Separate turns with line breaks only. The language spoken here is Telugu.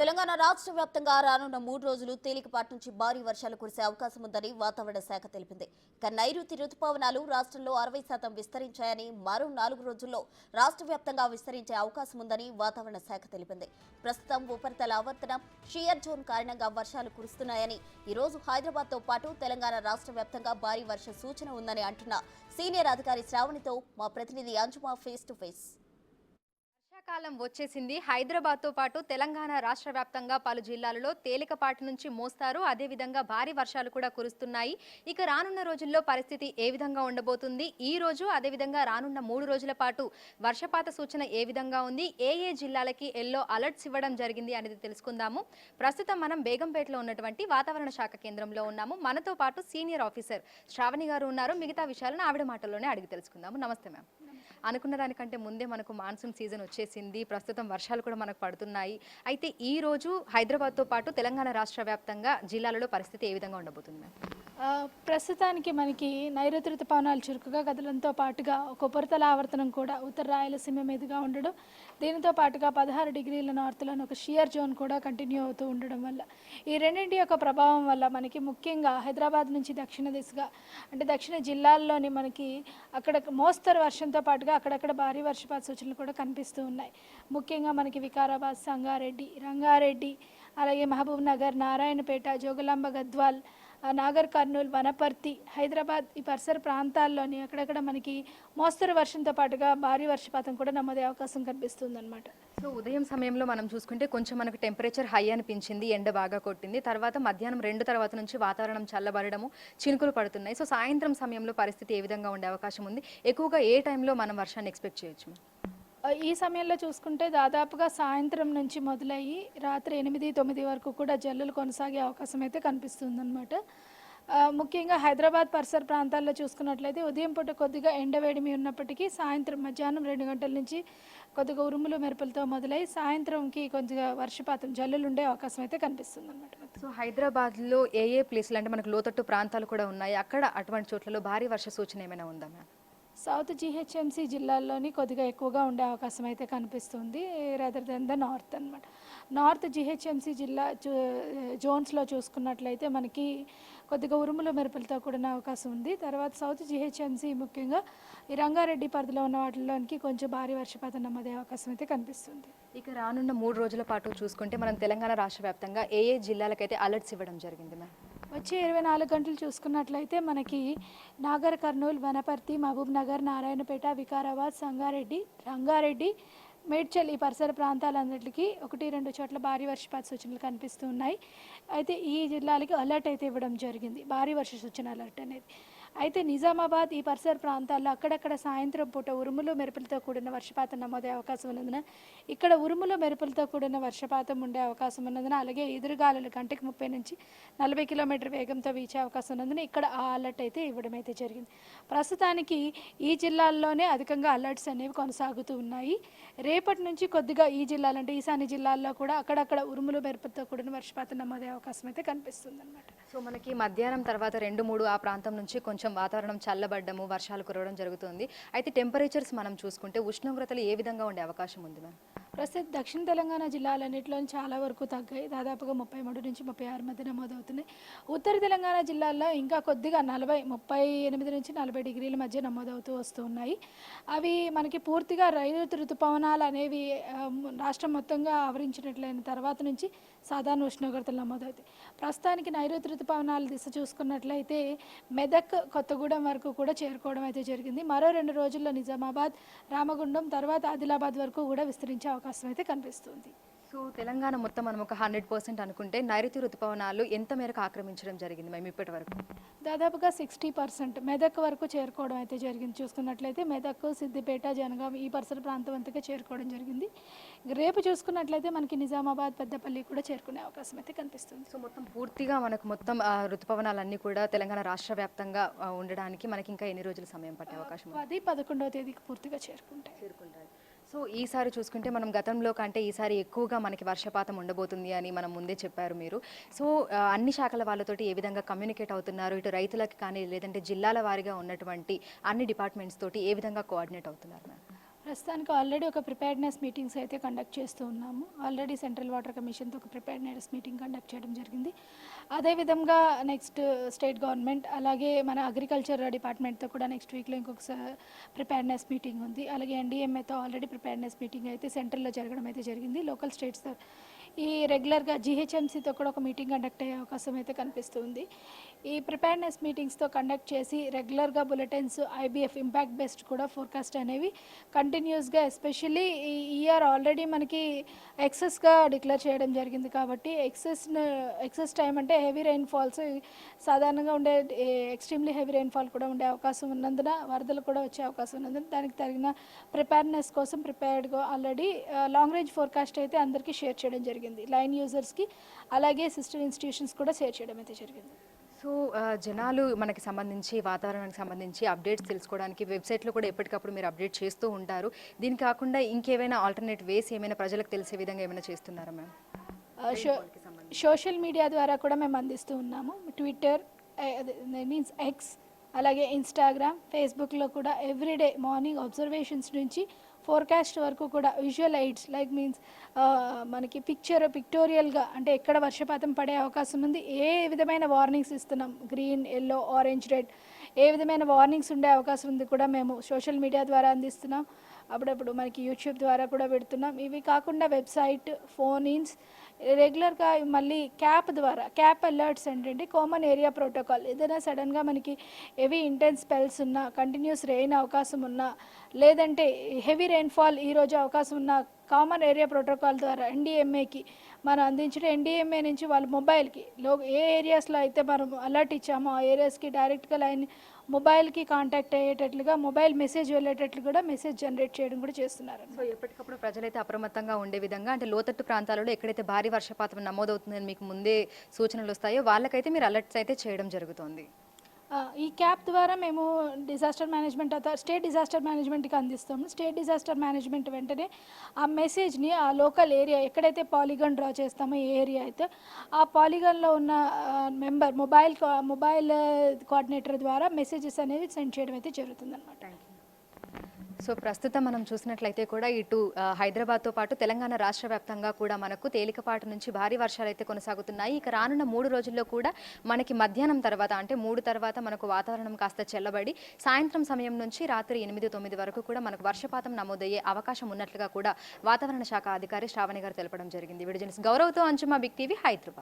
తెలంగాణ రాష్ట్ర వ్యాప్తంగా రానున్న మూడు రోజులు తేలికపాటి నుంచి భారీ వర్షాలు కురిసే అవకాశం ఉందని వాతావరణ శాఖ తెలిపింది. ఇక నైరుతి రుతుపవనాలు రాష్ట్రంలో అరవై శాతం విస్తరించాయని మరో నాలుగు రోజుల్లో రాష్ట్ర వ్యాప్తంగా విస్తరించే అవకాశం ఉందని వాతావరణ శాఖ తెలిపింది. ప్రస్తుతం ఉపరితల ఆవర్తనం షియర్ జోన్ కారణంగా వర్షాలు కురుస్తున్నాయని ఈ రోజు హైదరాబాద్తో పాటు తెలంగాణ రాష్ట్ర వ్యాప్తంగా భారీ వర్ష సూచన ఉందని అంటున్న సీనియర్ అధికారి శ్రావణితో మా ప్రతినిధి అంజుమా ఫేస్ టు ఫేస్
వర్షాకాలం వచ్చేసింది. హైదరాబాద్తో పాటు తెలంగాణ రాష్ట్ర వ్యాప్తంగా పలు జిల్లాలలో తేలికపాటి నుంచి మోస్తారు. అదేవిధంగా భారీ వర్షాలు కూడా కురుస్తున్నాయి. ఇక రానున్న రోజుల్లో పరిస్థితి ఏ విధంగా ఉండబోతుంది? ఈ రోజు అదేవిధంగా రానున్న మూడు రోజుల పాటు వర్షపాత సూచన ఏ విధంగా ఉంది? ఏ ఏ జిల్లాలకి ఎల్లో అలర్ట్స్ ఇవ్వడం జరిగింది అనేది తెలుసుకుందాము. ప్రస్తుతం మనం బేగంపేటలో ఉన్నటువంటి వాతావరణ శాఖ కేంద్రంలో ఉన్నాము. మనతో పాటు సీనియర్ ఆఫీసర్ శ్రావణి గారు ఉన్నారు. మిగతా విషయాలను ఆవిడ మాటల్లోనే అడిగి తెలుసుకుందాము. నమస్తే మ్యామ్. అనుకున్న దానికంటే ముందే మనకు మాన్సూన్ సీజన్ వచ్చేసింది. ప్రస్తుతం వర్షాలు కూడా మనకు పడుతున్నాయి. అయితే ఈ రోజు హైదరాబాద్తో పాటు తెలంగాణ రాష్ట్ర వ్యాప్తంగా జిల్లాలలో పరిస్థితి ఏ విధంగా ఉండబోతుంది మ్యామ్?
ప్రస్తుతానికి మనకి నైరుతి ఋతుపవనాలు చురుకుగా కదలంతో పాటుగా ఒక ఉపరితల ఆవర్తనం కూడా ఉత్తర రాయలసీమ మీదుగా ఉండడం దీనితో పాటుగా పదహారు డిగ్రీల నార్త్లోని ఒక షియర్ జోన్ కూడా కంటిన్యూ అవుతూ ఉండడం వల్ల ఈ రెండింటి యొక్క ప్రభావం వల్ల మనకి ముఖ్యంగా హైదరాబాద్ నుంచి దక్షిణ దిశగా అంటే దక్షిణ జిల్లాల్లోని మనకి అక్కడ మోస్తరు వర్షంతో పాటుగా అక్కడక్కడ భారీ వర్షపాత సూచనలు కూడా కనిపిస్తూ ఉన్నాయి. ముఖ్యంగా మనకి వికారాబాద్ సంగారెడ్డి రంగారెడ్డి అలాగే మహబూబ్ నగర్ నారాయణపేట జోగులాంబ గద్వాల్ నాగర్ కర్నూలు వనపర్తి హైదరాబాద్ ఈ పరిసర ప్రాంతాల్లోని అక్కడక్కడ మనకి మోస్తరు వర్షంతో పాటుగా భారీ వర్షపాతం కూడా నమోదే అవకాశం కనిపిస్తుంది అనమాట
సో ఉదయం సమయంలో మనం చూసుకుంటే కొంచెం మనకు టెంపరేచర్ హై అనిపించింది ఎండ బాగా కొట్టింది. తర్వాత మధ్యాహ్నం రెండు తర్వాత నుంచి వాతావరణం చల్లబడడము చినుకులు పడుతున్నాయి. సో సాయంత్రం సమయంలో పరిస్థితి ఏ విధంగా ఉండే అవకాశం ఉంది? ఎక్కువగా ఏ టైంలో మనం వర్షాన్ని ఎక్స్పెక్ట్ చేయొచ్చు?
ఈ సమయంలో చూసుకుంటే దాదాపుగా సాయంత్రం నుంచి మొదలయ్యి రాత్రి ఎనిమిది తొమ్మిది వరకు కూడా జల్లులు కొనసాగే అవకాశం అయితే కనిపిస్తుందన్నమాట. అనమాట ముఖ్యంగా హైదరాబాద్ పరిసర ప్రాంతాల్లో చూసుకున్నట్లయితే ఉదయం పూట కొద్దిగా ఎండవేడిమి ఉన్నప్పటికీ సాయంత్రం మధ్యాహ్నం రెండు గంటల నుంచి కొద్దిగా ఉరుములు మెరుపులతో మొదలై సాయంత్రంకి కొద్దిగా వర్షపాతం జల్లులు ఉండే అవకాశం అయితే కనిపిస్తుంది అనమాట
సో హైదరాబాద్లో ఏ ఏ ప్లేస్లు అంటే మనకు లోతట్టు ప్రాంతాలు కూడా ఉన్నాయి. అక్కడ అటువంటి చోట్లలో భారీ వర్ష సూచన ఏమైనా ఉందా మ్యామ్?
సౌత్ జిహెచ్ఎంసీ జిల్లాల్లోని కొద్దిగా ఎక్కువగా ఉండే అవకాశం అయితే కనిపిస్తుంది రదర్ దెన్ ద నార్త్ అనమాట నార్త్ జిహెచ్ఎంసీ జిల్లా జోన్స్లో చూసుకున్నట్లయితే మనకి కొద్దిగా ఉరుముల మెరుపులతో కూడిన అవకాశం ఉంది. తర్వాత సౌత్ జిహెచ్ఎంసీ ముఖ్యంగా ఈ రంగారెడ్డి పరిధిలో ఉన్న వాటిలోనికి కొంచెం భారీ వర్షపాతం నమ్మదే అవకాశం అయితే కనిపిస్తుంది.
ఇక రానున్న మూడు రోజుల పాటు చూసుకుంటే మనం తెలంగాణ రాష్ట్ర వ్యాప్తంగా ఏ ఏ జిల్లాలకైతే అలర్ట్స్ ఇవ్వడం జరిగింది మ్యామ్?
వచ్చే ఇరవై నాలుగు గంటలు చూసుకున్నట్లయితే మనకి నాగర్ కర్నూలు వనపర్తి మహబూబ్ నగర్ నారాయణపేట వికారాబాద్ సంగారెడ్డి రంగారెడ్డి మేడ్చల్ ఈ పరిసర ప్రాంతాలన్నిటికీ ఒకటి రెండు చోట్ల భారీ వర్షపాత సూచనలు కనిపిస్తున్నాయి అయితే ఈ జిల్లాలకి అలర్ట్ అయితే ఇవ్వడం జరిగింది. భారీ వర్ష సూచన అలర్ట్ అనేది. అయితే నిజామాబాద్ ఈ పరిసర ప్రాంతాల్లో అక్కడక్కడ సాయంత్రం పూట ఉరుములు మెరుపులతో కూడిన వర్షపాతం నమోదే అవకాశం ఉన్నందున ఇక్కడ ఉరుములు మెరుపులతో కూడిన వర్షపాతం ఉండే అవకాశం ఉన్నందున అలాగే ఎదురుగాలులు గంటకు ముప్పై నుంచి నలభై కిలోమీటర్ వేగంతో వీచే అవకాశం ఉన్నందున ఇక్కడ ఆ అలర్ట్ అయితే ఇవ్వడం అయితే జరిగింది. ప్రస్తుతానికి ఈ జిల్లాల్లోనే అధికంగా అలర్ట్స్ అనేవి కొనసాగుతూ ఉన్నాయి. రేపటి నుంచి కొద్దిగా ఈ జిల్లాలు అంటే ఈశాన్య జిల్లాల్లో కూడా అక్కడక్కడ ఉరుములు మెరుపులతో కూడిన వర్షపాతం నమోదే అవకాశం అయితే కనిపిస్తుంది అనమాట
సో మనకి మధ్యాహ్నం తర్వాత రెండు మూడు ఆ ప్రాంతం నుంచి కొంచెం కొంచెం వాతావరణం చల్లబడ్డము వర్షాలు కురవడం జరుగుతుంది. అయితే టెంపరేచర్స్ మనం చూసుకుంటే ఉష్ణోగ్రతలు ఏ విధంగా ఉండే అవకాశం ఉంది మ్యామ్?
ప్రస్తుతం దక్షిణ తెలంగాణ జిల్లాలన్నింటిలో చాలా వరకు తగ్గాయి. దాదాపుగా ముప్పై మూడు నుంచి ముప్పై ఆరు మధ్య నమోదవుతున్నాయి. ఉత్తర తెలంగాణ జిల్లాల్లో ఇంకా కొద్దిగా నలభై ముప్పై ఎనిమిది నుంచి నలభై డిగ్రీల మధ్య నమోదవుతూ వస్తూ ఉన్నాయి అవి మనకి పూర్తిగా రైలు ఋతుపవనాలు అనేవి రాష్ట్రం మొత్తంగా ఆవరించినట్లయిన తర్వాత నుంచి సాధారణ ఉష్ణోగ్రతలు నమోదవుతాయి. ప్రస్తుతానికి నైరుతి ఋతుపవనాల దిశ చూసుకున్నట్లయితే మెదక్ కొత్తగూడెం వరకు కూడా చేరుకోవడం అయితే జరిగింది. మరో రెండు రోజుల్లో నిజామాబాద్ రామగుండం తర్వాత ఆదిలాబాద్ వరకు కూడా విస్తరించే అవకాశం అయితే కనిపిస్తుంది.
సో తెలంగాణ మొత్తం మనం ఒక హండ్రెడ్ పర్సెంట్ అనుకుంటే నైరుతి ఋతుపవనాలు ఎంత మేరకు ఆక్రమించడం జరిగింది మేము ఇప్పటి వరకు?
దాదాపుగా సిక్స్టీ పర్సెంట్ మెదక్ వరకు చేరుకోవడం అయితే జరిగింది. చూసుకున్నట్లయితే మెదక్ సిద్దిపేట జనగాం ఈ పరిసర ప్రాంతం అంతగా చేరుకోవడం జరిగింది. రేపు చూసుకున్నట్లయితే మనకి నిజామాబాద్ పెద్దపల్లి కూడా చేరుకునే అవకాశం అయితే కనిపిస్తుంది.
సో మొత్తం పూర్తిగా మనకు మొత్తం ఆ, ఋతుపవనాలన్నీ కూడా తెలంగాణ రాష్ట్ర వ్యాప్తంగా ఉండడానికి మనకి ఇంకా ఎన్ని రోజులు సమయం పట్టే అవకాశం
పది పదకొండవ తేదీకి పూర్తిగా చేరుకుంటాయి.
చేరుకుంటారు సో ఈసారి చూసుకుంటే మనం గతంలో కంటే ఈసారి ఎక్కువగా మనకి వర్షపాతం ఉండబోతుంది అని మనం ముందే చెప్పారు మీరు. సో అన్ని శాఖల వాళ్ళతోటి ఏ విధంగా కమ్యూనికేట్ అవుతున్నారు? ఇటు రైతులకి కానీ లేదంటే జిల్లాల వారీగా ఉన్నటువంటి అన్ని డిపార్ట్మెంట్స్ తోటి ఏ విధంగా కోఆర్డినేట్ అవుతున్నారు మ్యామ్?
ప్రస్తుతానికి ఆల్రెడీ ఒక ప్రిపేర్డ్నెస్ మీటింగ్స్ అయితే కండక్ట్ చేస్తూ ఉన్నాము. ఆల్రెడీ సెంట్రల్ వాటర్ కమిషన్తో ఒక ప్రిపేర్డ్నెస్ మీటింగ్ కండక్ట్ చేయడం జరిగింది. అదేవిధంగా నెక్స్ట్ స్టేట్ గవర్నమెంట్ అలాగే మన అగ్రికల్చర్ డిపార్ట్మెంట్తో కూడా నెక్స్ట్ వీక్లో ఇంకొక ప్రిపేర్డ్నెస్ మీటింగ్ ఉంది. అలాగే ఎన్డీఎంఏతో ఆల్రెడీ ప్రిపేర్డ్నెస్ మీటింగ్ అయితే సెంట్రల్లో జరగడం అయితే జరిగింది. లోకల్ స్టేట్స్తో ఈ రెగ్యులర్గా జీహెచ్ఎంసీతో కూడా ఒక మీటింగ్ కండక్ట్ అయ్యే అవకాశం అయితే కనిపిస్తుంది. ఈ ఈ ప్రిపేర్నెస్ మీటింగ్స్తో కండక్ట్ చేసి రెగ్యులర్గా బులెటిన్స్ ఐబీఎఫ్ ఇంపాక్ట్ బెస్ట్ కూడా ఫోర్కాస్ట్ అనేవి కంటిన్యూస్గా ఎస్పెషల్లీ ఈ ఇయర్ ఆల్రెడీ మనకి ఎక్సెస్గా డిక్లేర్ చేయడం జరిగింది కాబట్టి ఎక్సెస్ ఎక్సెస్ టైం అంటే హెవీ రెయిన్ఫాల్స్ సాధారణంగా ఉండే ఎక్స్ట్రీమ్లీ హెవీ రెయిన్ఫాల్ కూడా ఉండే అవకాశం ఉన్నందున వరదలు కూడా వచ్చే అవకాశం ఉన్నందున దానికి తగిన ప్రిపేర్నెస్ కోసం ప్రిపేర్డ్గా ఆల్రెడీ లాంగ్ రేంజ్ ఫోర్కాస్ట్ అయితే అందరికీ షేర్ చేయడం జరిగింది. లైన్ యూజర్స్కి అలాగే సిస్టర్ ఇన్స్టిట్యూషన్స్ కూడా షేర్ చేయడం అయితే జరిగింది.
సో జనాలు మనకి సంబంధించి వాతావరణానికి సంబంధించి అప్డేట్స్ తెలుసుకోవడానికి వెబ్సైట్లో కూడా ఎప్పటికప్పుడు మీరు అప్డేట్ చేస్తూ ఉంటారు. దీని కాకుండా ఇంకేమైనా ఆల్టర్నేట్ వేస్ ఏమైనా ప్రజలకు తెలిసే విధంగా ఏమైనా చేస్తున్నారా మ్యామ్?
సోషల్ మీడియా ద్వారా కూడా మేము అందిస్తూ ఉన్నాము. ట్విట్టర్ మీన్స్ ఎక్స్ అలాగే ఇన్స్టాగ్రామ్ ఫేస్బుక్లో కూడా ఎవ్రీడే మార్నింగ్ అబ్జర్వేషన్స్ నుంచి ఫోర్కాస్ట్ వరకు కూడా విజువల్ ఎయిడ్స్ లైక్ మీన్స్ మనకి పిక్చర్ పిక్టోరియల్గా అంటే ఎక్కడ వర్షపాతం పడే అవకాశం ఉంది ఏ విధమైన వార్నింగ్స్ ఇస్తున్నాం? గ్రీన్ ఎల్లో ఆరెంజ్ రెడ్ ఏ విధమైన వార్నింగ్స్ ఉండే అవకాశం ఉంది కూడా మేము సోషల్ మీడియా ద్వారా అందిస్తున్నాం. అప్పుడప్పుడు మనకి యూట్యూబ్ ద్వారా కూడా పెడుతున్నాం. ఇవి కాకుండా వెబ్సైట్ ఫోన్ ఇన్స్ రెగ్యులర్గా మళ్ళీ క్యాప్ ద్వారా క్యాప్ అలర్ట్స్ ఏంటంటే కామన్ ఏరియా ప్రోటోకాల్. ఏదైనా సడన్గా మనకి హెవీ ఇంటెన్స్ స్పెల్స్ ఉన్నా కంటిన్యూస్ రెయిన్ అవకాశం ఉన్నా లేదంటే హెవీ రెయిన్ఫాల్ ఈరోజు అవకాశం ఉన్నా కామన్ ఏరియా ప్రోటోకాల్ ద్వారా ఎన్డీఎంఏకి మనం అందించిన ఎన్డీఎంఏ నుంచి వాళ్ళ మొబైల్కి లో ఏ ఏరియాస్లో అయితే మనం అలర్ట్ ఇచ్చామో ఆ ఏరియాస్కి డైరెక్ట్గా లైన్ మొబైల్కి కాంటాక్ట్ అయ్యేటట్లుగా మొబైల్ మెసేజ్ వెళ్ళేటట్లు కూడా మెసేజ్ జనరేట్ చేయడం కూడా చేస్తున్నారు
సో ఎప్పటికప్పుడు ప్రజలైతే అప్రమత్తంగా ఉండే విధంగా అంటే లోతట్టు ప్రాంతాలలో ఎక్కడైతే భారీ వర్షపాతం నమోదవుతుందని మీకు ముందే సూచనలు వస్తాయో వాళ్ళకైతే మీరు అలర్ట్స్ అయితే చేయడం జరుగుతుంది.
ఈ క్యాప్ ద్వారా మేము డిజాస్టర్ మేనేజ్మెంట్ స్టేట్ డిజాస్టర్ మేనేజ్మెంట్కి అందిస్తాము. స్టేట్ డిజాస్టర్ మేనేజ్మెంట్ వెంటనే ఆ మెసేజ్ని ఆ లోకల్ ఏరియా ఎక్కడైతే పాలిగన్ డ్రా చేస్తామో ఏ ఏరియా అయితే ఆ పాలిగన్లో ఉన్న మెంబర్ మొబైల్ మొబైల్ కోఆర్డినేటర్ ద్వారా మెసేజెస్ అనేవి సెండ్ చేయడం అయితే జరుగుతుంది అనమాట
సో ప్రస్తుతం మనం చూసినట్లయితే కూడా ఇటు హైదరాబాద్తో పాటు తెలంగాణ రాష్ట్ర వ్యాప్తంగా కూడా మనకు తేలికపాటి నుంచి భారీ వర్షాలు అయితే కొనసాగుతున్నాయి. ఇక రానున్న మూడు రోజుల్లో కూడా మనకి మధ్యాహ్నం తర్వాత అంటే మూడు తర్వాత మనకు వాతావరణం కాస్త చెల్లబడి సాయంత్రం సమయం నుంచి రాత్రి ఎనిమిది తొమ్మిది వరకు కూడా మనకు వర్షపాతం నమోదయ్యే అవకాశం ఉన్నట్లుగా కూడా వాతావరణ శాఖ అధికారి శ్రావణి గారు తెలపడం జరిగింది. విడిజన్స్ గౌరవ్తో అంచుమా బిగ్ టీవీ హైదరాబాద్.